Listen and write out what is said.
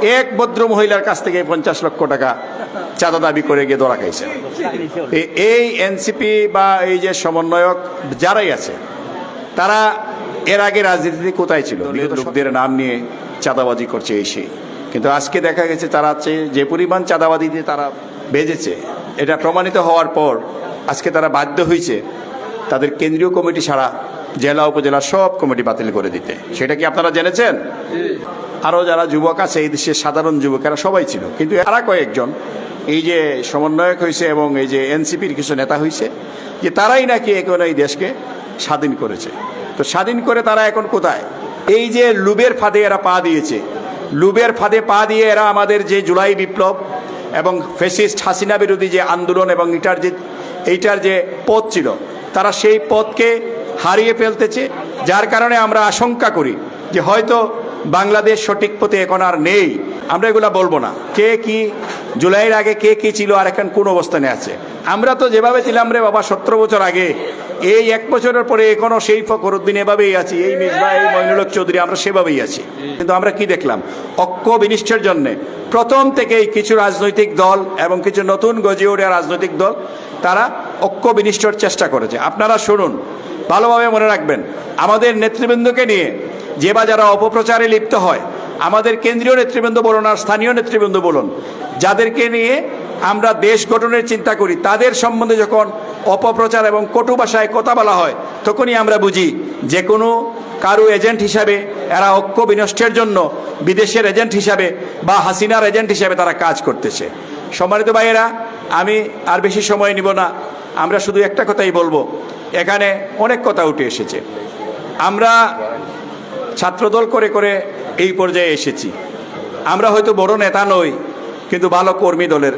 এক ভদ্র মহিলার কাছ থেকে পঞ্চাশ লক্ষ টাকা চাঁদা দাবি করে গিয়ে ধরা খাইছেন এই এনসিপি বা এই যে সমন্বয়ক যারাই আছে তারা এর আগে রাজনীতিতে কোথায় ছিল? লোকদের নাম নিয়ে চাঁদাবাজি করছে এই সেই কিন্তু আজকে দেখা গেছে তারা হচ্ছে যে পরিমাণ চাঁদাবাদিতে তারা বেজেছে এটা প্রমাণিত হওয়ার পর আজকে তারা বাধ্য হয়েছে তাদের কেন্দ্রীয় কমিটি ছাড়া জেলা, উপজেলা সব কমিটি বাতিল করে দিতে। সেটা কি আপনারা জেনেছেন? আরও যারা যুবক আছে, এই দেশের সাধারণ যুবকেরা সবাই ছিল। কিন্তু এরা কয়েকজন, এই যে সমন্বয়ক হয়েছে এবং এই যে এনসিপির কিছু নেতা হয়েছে, যে তারাই নাকি এখন এই দেশকে স্বাধীন করেছে। তো স্বাধীন করে তারা এখন কোথায়? এই যে লুবের ফাঁদে এরা পা দিয়েছে। লুবের ফাঁদে পা দিয়ে এরা আমাদের যে জুলাই বিপ্লব এবং ফেসিস্ট হাসিনা বিরোধী যে আন্দোলন এবং এটার যে, এইটার যে পথ ছিল, তারা সেই পথকে হারিয়ে ফেলতেছে, যার কারণে আমরা আশঙ্কা করি যে হয়তো বাংলাদেশ সঠিক পথে এখন আর নেই। আমরা এগুলা বলব না। কে কি, জুলাইয়ের আগে কে কি ছিল আর এখন কোন অবস্থানে আছে? আমরা তো যেভাবে ছিলাম রে বাবা, সতেরো বছর আগে, এই এক বছরের পরে এখনও সেই ফকরুদ্দিন এভাবেই আছি, এই মিসবা এই মইনুলক চৌধুরী, আমরা সেভাবেই আছি। কিন্তু আমরা কি দেখলাম? অক্ষ বিনিষ্টের জন্যে প্রথম থেকেই কিছু রাজনৈতিক দল এবং কিছু নতুন গজিয়ে রাজনৈতিক দল, তারা ঐক্য বিনিষ্টর চেষ্টা করেছে। আপনারা শুনুন, ভালোভাবে মনে রাখবেন, আমাদের নেতৃবৃন্দকে নিয়ে যে বা যারা অপপ্রচারে লিপ্ত হয়, আমাদের কেন্দ্রীয় নেতৃবৃন্দ বলুন আর স্থানীয় নেতৃবৃন্দ বলুন, যাদেরকে নিয়ে আমরা দেশ গঠনের চিন্তা করি, তাদের সম্বন্ধে যখন অপপ্রচার এবং কটু ভাষায় কথা বলা হয়, তখনই আমরা বুঝি যে কোনো কারও এজেন্ট হিসাবে এরা ঐক্য বিনষ্টের জন্য বিদেশের এজেন্ট হিসাবে বা হাসিনার এজেন্ট হিসাবে তারা কাজ করতেছে। সম্মানিত ভাইয়েরা, আমি আর বেশি সময় নিব না। আমরা শুধু একটা কথাই বলব, এখানে অনেক কথা উঠে এসেছে। আমরা ছাত্রদল করে করে এই পর্যায়ে এসেছি। আমরা হয়তো বড় নেতা নই, কিন্তু ভালো কর্মী দলের